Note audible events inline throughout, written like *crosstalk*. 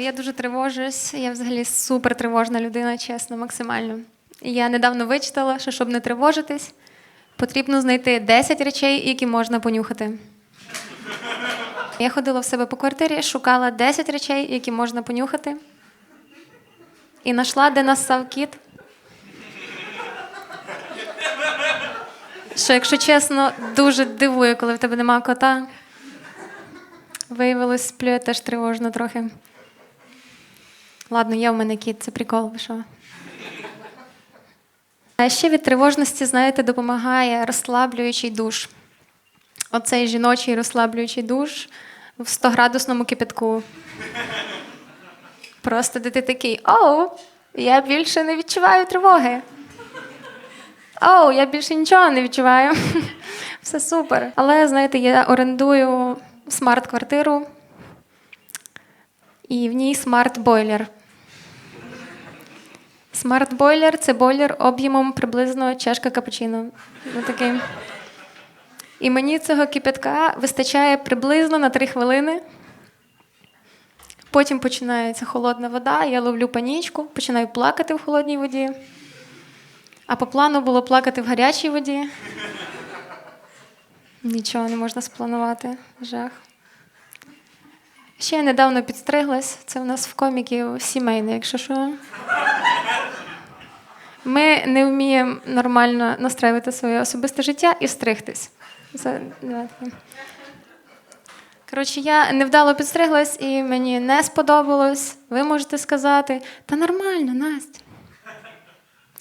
Я дуже тривожусь. Я взагалі супер тривожна людина, чесно, максимально. Я недавно вичитала, що щоб не тривожитись, потрібно знайти 10 речей, які можна понюхати. Я ходила в себе по квартирі, шукала 10 речей, які можна понюхати. І знайшла, де нассав кіт. Що, якщо чесно, дуже дивує, коли в тебе немає кота. Виявилось, сплю теж тривожно трохи. Ладно, є в мене кіт, це прикол, що? Ще від тривожності, знаєте, допомагає розслаблюючий душ. Оцей жіночий розслаблюючий душ в 100-градусному кипятку. Просто де ти такий: оу, я більше не відчуваю тривоги. Оу, я більше нічого не відчуваю. *laughs* Все супер. Але знаєте, я орендую смарт-квартиру, і в ній смарт-бойлер. Смарт-бойлер це бойлер об'ємом приблизно чашка капучино. Ну, такий. І мені цього кипятка вистачає приблизно на 3 хвилини. Потім починається холодна вода, я ловлю панічку, починаю плакати в холодній воді. А по плану було плакати в гарячій воді. Нічого не можна спланувати. Жах. Ще я недавно підстриглась. Це у нас в коміків сімейне, якщо що. Ми не вміємо нормально настраювати своє особисте життя і стригтись. Це. Коротше, я невдало підстриглась і мені не сподобалось. Ви можете сказати, та нормально, Настя.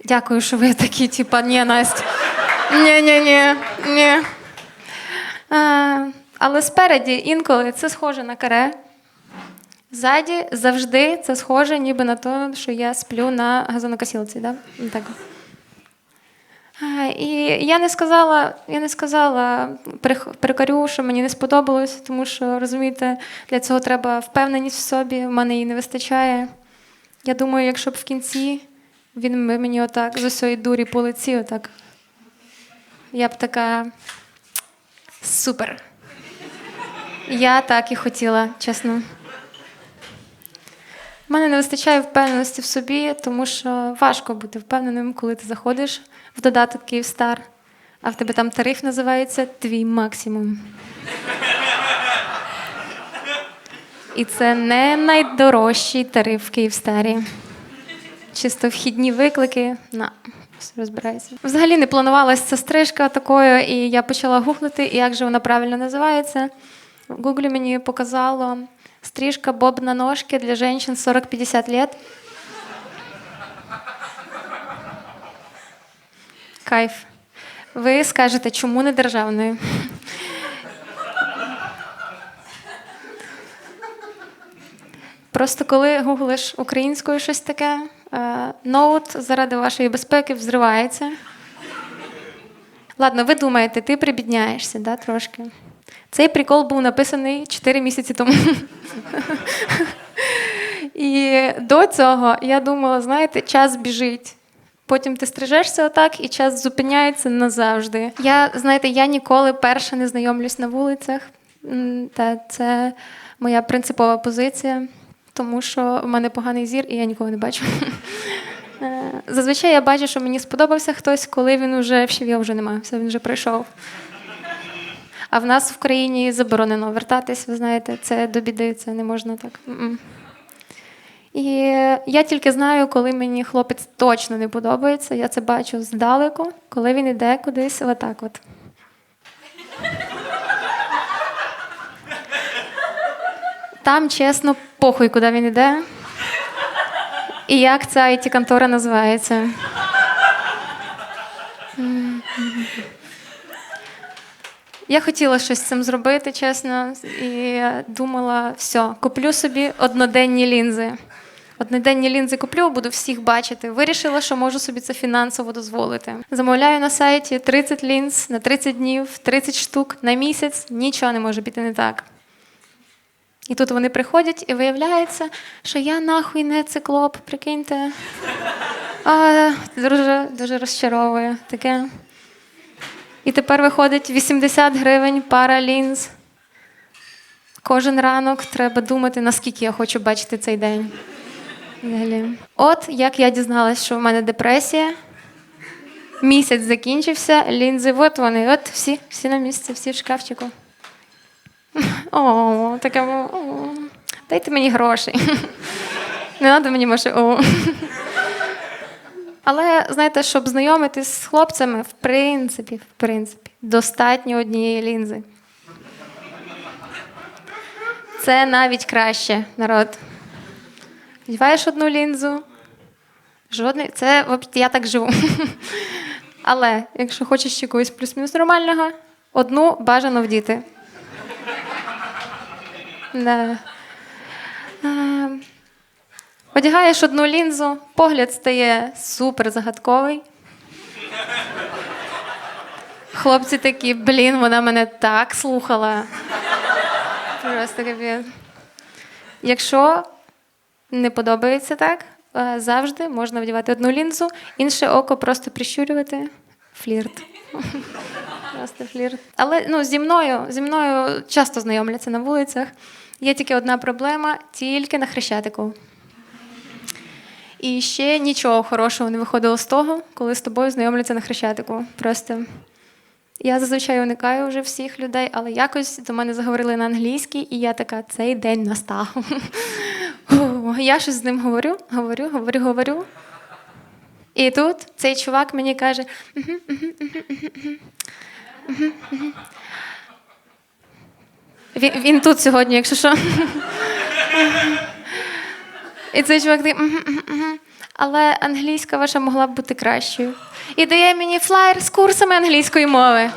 Дякую, що ви такі, типа, ні, Настя. Ні, ні, ні, ні. А, але спереді інколи це схоже на каре. Ззаді завжди це схоже, ніби на те, що я сплю на газонокосілці. Да? Так. І я не сказала, я не сказала перех- що мені не сподобалось, тому що, розумієте, для цього треба впевненість в собі, в мене її не вистачає. Я думаю, якщо б в кінці він мені отак з усієї дурі по лиці, отак. Я б така супер. Я так і хотіла, чесно. У мене не вистачає впевненості в собі, тому що важко бути впевненим, коли ти заходиш в додаток Київстар, а в тебе там тариф називається Твій максимум. І це не найдорожчий тариф в Київстарі. Чисто вхідні виклики. На, все розбирайся. Взагалі не планувалася ця стрижка такою, і я почала гуглити, як же вона правильно називається. В Гуглі мені показало стрижка боб на ножки для жінок 40-50 лет. Кайф. Ви скажете, чому не державною? Просто коли гуглиш українською щось таке, е, ноут заради вашої безпеки взривається. Ладно, ви думаєте, ти прибідняєшся, да, трошки. Цей прикол був написаний 4 місяці тому. І до цього я думала, знаєте, час біжить. Потім ти стрижешся отак, і час зупиняється назавжди. Я, знаєте, я ніколи перша не знайомлюсь на вулицях. Та це моя принципова позиція, тому що в мене поганий зір, і я нікого не бачу. Е, Зазвичай я бачу, що мені сподобався хтось, коли він вже в його вже немає, все він вже пройшов. А в нас в країні заборонено вертатись, ви знаєте, це до біди, це не можна так. І я тільки знаю, коли мені хлопець точно не подобається, я це бачу здалеку, коли він іде кудись отак от. Там, чесно, похуй, куди він іде. І як ця it контора називається. Я хотіла щось з цим зробити, чесно, і думала, все, куплю собі одноденні лінзи. Одноденні лінзи куплю, буду всіх бачити. Вирішила, що можу собі це фінансово дозволити. Замовляю на сайті 30 лінз на 30 днів, 30 штук на місяць, нічого не може піти не так. І тут вони приходять, і виявляється, що я нахуй не циклоп, прикиньте. А, дуже, дуже розчаровує таке. І тепер виходить 80 гривень пара лінз. Кожен ранок треба думати, наскільки я хочу бачити цей день. Взагалі. От як я дізналась, що в мене депресія. Місяць закінчився, лінзи, от вони, от всі, всі на місці, всі в шкафчику. О, таке. Дайте мені грошей. Не треба мені може. Але знаєте, щоб знайомитись з хлопцями, в принципі, в принципі, достатньо однієї лінзи. Це навіть краще, народ. Вдіваєш одну лінзу. Жодний. Це я так живу. *laughs* Але якщо хочеш ще когось плюс-мінус нормального, одну бажано вдіти. Да. Одягаєш одну лінзу, погляд стає супер загадковий. Хлопці такі, блін, вона мене так слухала. Просто капець. Якщо не подобається так, е, завжди можна вдівати одну лінзу, інше око просто прищурювати. Флірт. Просто флірт. Але ну, зі мною, зі мною часто знайомляться на вулицях. Є тільки одна проблема, тільки на хрещатику. І ще нічого хорошого не виходило з того, коли з тобою знайомляться на хрещатику. Просто я зазвичай уникаю вже всіх людей, але якось до мене заговорили на англійській, і я така, цей день настав. Я щось з ним говорю, говорю, говорю, говорю. І тут цей чувак мені каже: він тут сьогодні, якщо що. І цей чувак такий, «Мгм, мгм, мгм». але англійська ваша могла б бути кращою. І дає мені флаєр з курсами англійської мови.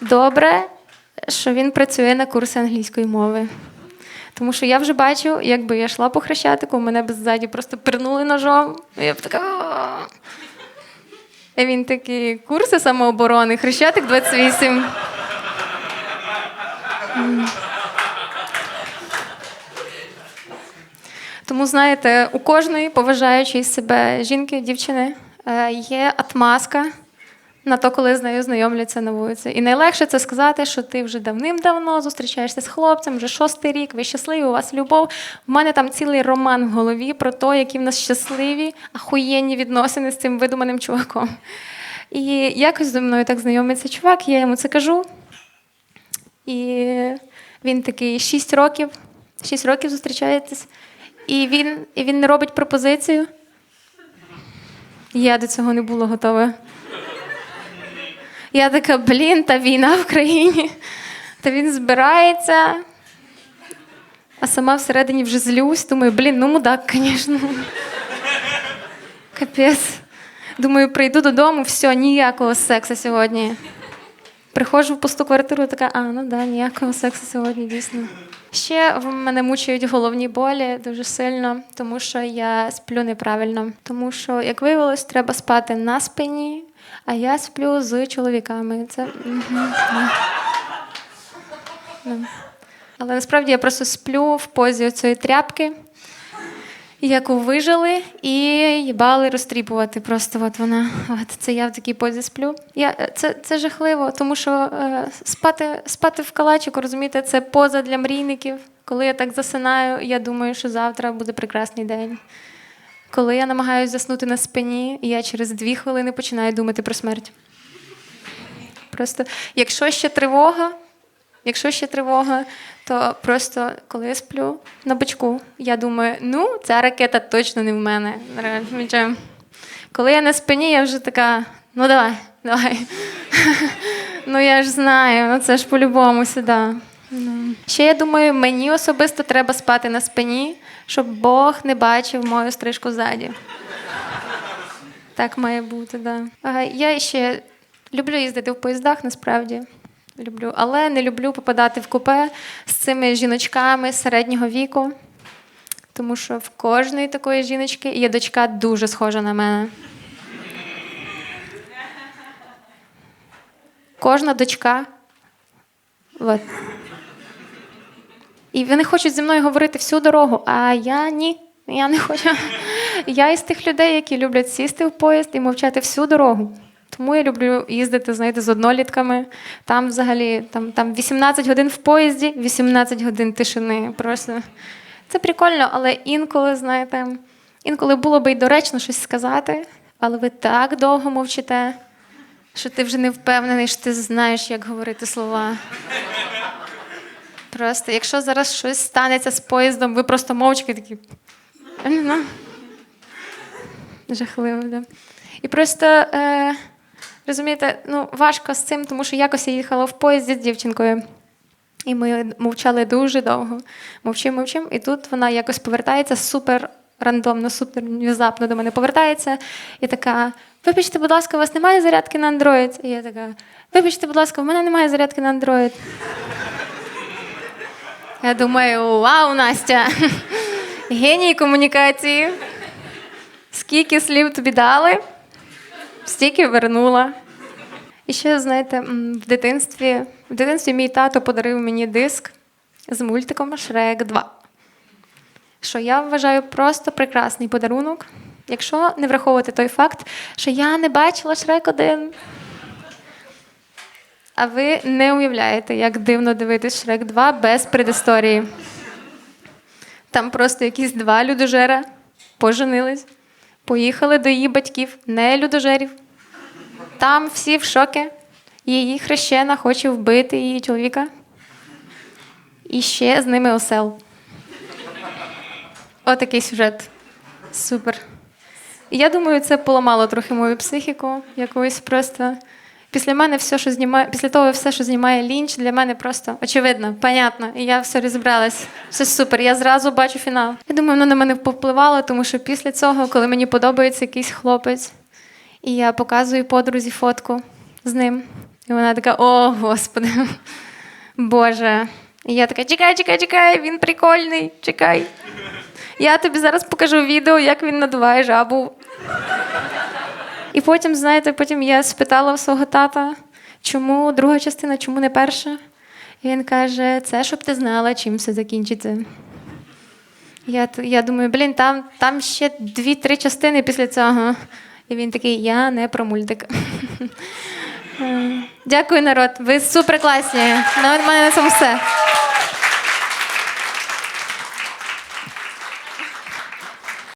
Добре, що він працює на курси англійської мови. Тому що я вже бачу, якби я йшла по хрещатику, мене б ззаді просто пирнули ножом. І я б така. І він такий, курси самооборони, хрещатик 28. Тому, знаєте, у кожної поважаючої себе жінки, дівчини е, є атмаска на то, коли з нею знайомляться на вулиці. І найлегше це сказати, що ти вже давним-давно зустрічаєшся з хлопцем, вже шостий рік, ви щасливі, у вас любов. У мене там цілий роман в голові про те, які в нас щасливі, ахуєнні відносини з цим видуманим чуваком. І якось зі мною так знайомиться чувак, я йому це кажу. І він такий 6 років, 6 років зустрічаєтесь, і він, і він не робить пропозицію. Я до цього не була готова. Я така, блін, та війна в країні. Та він збирається. А сама всередині вже злюсь. Думаю, блін, ну мудак, звісно. Капець. Думаю, прийду додому, все, ніякого сексу сьогодні. Приходжу в пусту квартиру, така, а, ну да, ніякого сексу сьогодні дійсно. Ще в мене мучають головні болі дуже сильно, тому що я сплю неправильно. Тому що, як виявилось, треба спати на спині, а я сплю з чоловіками. Це. Але насправді я просто сплю в позі цієї тряпки, яку вижили і їбали розтріпувати. Просто от вона. От це я в такій позі сплю. Я, це, це жахливо, тому що е, спати, спати в калачику, розумієте, це поза для мрійників. Коли я так засинаю, я думаю, що завтра буде прекрасний день. Коли я намагаюся заснути на спині, я через дві хвилини починаю думати про смерть. Просто, якщо ще тривога, якщо ще тривога, то просто коли я сплю на бочку, я думаю, ну, ця ракета точно не в мене. Коли я на спині, я вже така, ну давай, давай. *laughs* ну я ж знаю, ну це ж по-любому сюди. Ну. Ще я думаю, мені особисто треба спати на спині, щоб Бог не бачив мою стрижку ззаді. Так має бути, да. Я ще люблю їздити в поїздах, насправді. Люблю, але не люблю попадати в купе з цими жіночками середнього віку. Тому що в кожної такої жіночки є дочка дуже схожа на мене. Кожна дочка. От. І вони хочуть зі мною говорити всю дорогу, а я ні. Я не хочу. Я із тих людей, які люблять сісти в поїзд і мовчати всю дорогу. Тому я люблю їздити, знаєте, з однолітками. Там взагалі там, там 18 годин в поїзді, 18 годин тишини. Просто це прикольно, але інколи, знаєте, інколи було би й доречно щось сказати, але ви так довго мовчите, що ти вже не впевнений, що ти знаєш, як говорити слова. Просто, якщо зараз щось станеться з поїздом, ви просто мовчки такі. Жахливо, да. І просто, е, розумієте, ну, важко з цим, тому що якось я їхала в поїзді з дівчинкою. І ми мовчали дуже довго. Мовчим, мовчим. І тут вона якось повертається супер рандомно, супер внезапно до мене повертається. І така: вибачте, будь ласка, у вас немає зарядки на Android? І я така: вибачте, будь ласка, у мене немає зарядки на Android. Я думаю, вау, Настя! *laughs* Геній комунікації. Скільки слів тобі дали, стільки вернула. І ще, знаєте, в дитинстві, в дитинстві мій тато подарив мені диск з мультиком Шрек 2. Що я вважаю просто прекрасний подарунок, якщо не враховувати той факт, що я не бачила Шрек 1. А ви не уявляєте, як дивно дивитись Шрек 2 без предісторії. Там просто якісь два людожера поженились, поїхали до її батьків, не людожерів. Там всі в шокі. Її хрещена хоче вбити її чоловіка. І ще з ними осел. Отакий сюжет. Супер. Я думаю, це поламало трохи мою психіку якусь просто. Після мене все, що знімає, після того все, що знімає лінч, для мене просто очевидно, понятно. І я все розібралась. Все супер. Я зразу бачу фінал. Я думаю, воно на мене повпливало, тому що після цього, коли мені подобається якийсь хлопець, і я показую подрузі фотку з ним. І вона така: о, господи, *laughs* Боже. І я така: чекай, чекай, чекай, він прикольний, чекай. Я тобі зараз покажу відео, як він надуває жабу. І потім, знаєте, потім я спитала у свого тата, чому друга частина, чому не перша. І він каже: це щоб ти знала, чим все закінчиться. Я, я думаю, блін, там, там ще дві-три частини після цього. І він такий: я не про мультик. *laughs* Е, Дякую, народ. Ви супер класні. На мене на цьому все.